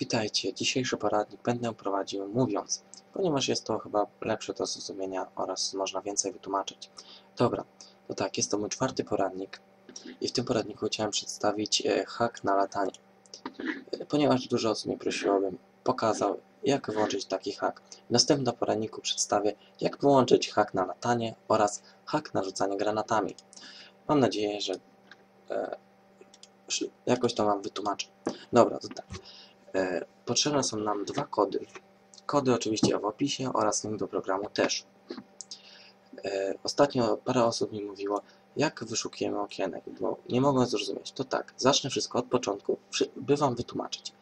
Witajcie, dzisiejszy poradnik będę prowadził mówiąc, ponieważ jest to chyba lepsze do zrozumienia oraz można więcej wytłumaczyć. Dobra, to tak, jest to mój czwarty poradnik i w tym poradniku chciałem przedstawić e, hak na latanie. E, Ponieważ dużo osób mnie prosiło, bym pokazał jak włączyć taki hak. W następnym poradniku przedstawię jak wyłączyć hak na latanie oraz hak na rzucanie granatami. Mam nadzieję, że e, jakoś to Wam wytłumaczę. Dobra, to tak. E, Potrzebne są nam dwa kody. Kody oczywiście w opisie oraz link do programu też. E, Ostatnio parę osób mi mówiło, jak wyszukujemy okienek, bo nie mogłem zrozumieć. To tak, zacznę wszystko od początku, by Wam wytłumaczyć.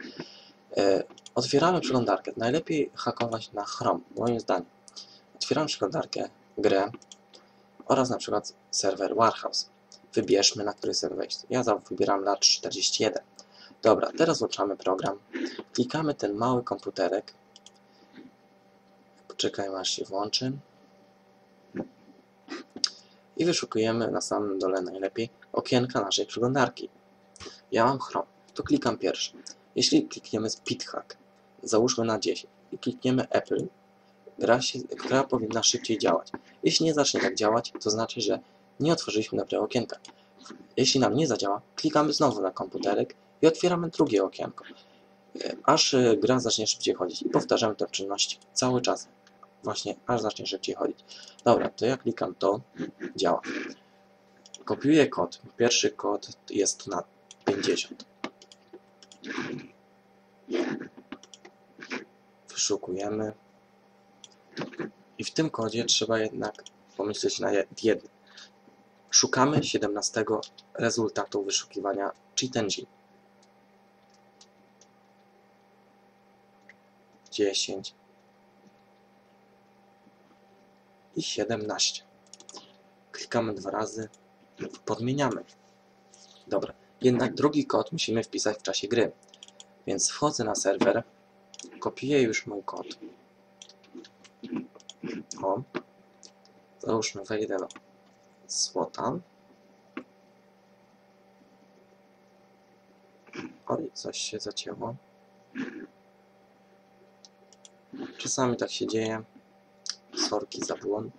E, Otwieramy przeglądarkę. Najlepiej hakować na Chrome, moim zdaniem. Otwieramy przeglądarkę, grę oraz na przykład serwer Warhouse. Wybierzmy, na który serwer wejść. Ja wybieram lat 41. Dobra, teraz włączamy program. Klikamy ten mały komputerek. Poczekajmy aż się włączy. I wyszukujemy na samym dole najlepiej okienka naszej przeglądarki. Ja mam Chrome, to klikam pierwszy. Jeśli klikniemy Speedhack, załóżmy na 10 i klikniemy Apple, gra, się, gra powinna szybciej działać. Jeśli nie zacznie tak działać, to znaczy, że nie otworzyliśmy dobrego okienka. Jeśli nam nie zadziała, klikamy znowu na komputerek i otwieramy drugie okienko, e, aż e, gra zacznie szybciej chodzić. I powtarzamy tę czynność cały czas, właśnie aż zacznie szybciej chodzić. Dobra, to ja klikam to, działa. Kopiuję kod. Pierwszy kod jest na 50. Wyszukujemy. I w tym kodzie trzeba jednak pomyśleć na jed- jednym. Szukamy 17 rezultatu wyszukiwania Cheat Engine. 10 i 17. Klikamy dwa razy, podmieniamy. Dobra, jednak drugi kod musimy wpisać w czasie gry. Więc wchodzę na serwer, kopiuję już mój kod. O, załóżmy wejdę do złota. Oj, coś się zacięło. Czasami tak się dzieje. Sorki za błąd.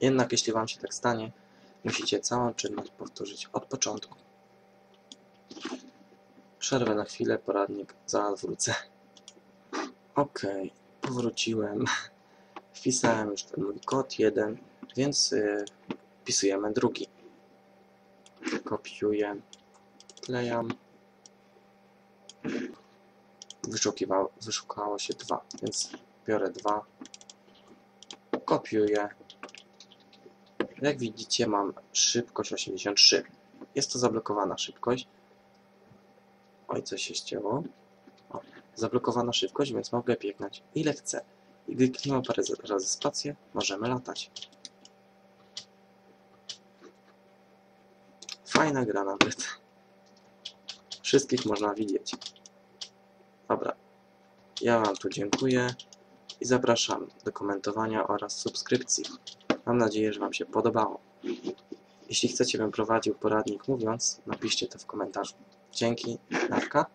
Jednak jeśli Wam się tak stanie, musicie całą czynność powtórzyć od początku. Przerwę na chwilę, poradnik, zaraz wrócę. Ok, powróciłem. Wpisałem już ten mój kod jeden, więc y, wpisujemy drugi. Kopiuję, klejam. Wyszukiwał, wyszukało się dwa, więc biorę dwa, kopiuję. Jak widzicie mam szybkość 83. Jest to zablokowana szybkość. Oj, coś się ścięło. O, zablokowana szybkość, więc mogę biegnąć ile chcę. I gdy klikniemy parę razy spację, możemy latać. Fajna gra nawet. Wszystkich można widzieć. Dobra. Ja Wam tu dziękuję i zapraszam do komentowania oraz subskrypcji. Mam nadzieję, że Wam się podobało. Jeśli chcecie, bym prowadził poradnik mówiąc, napiszcie to w komentarzu. Dzięki, Nawka.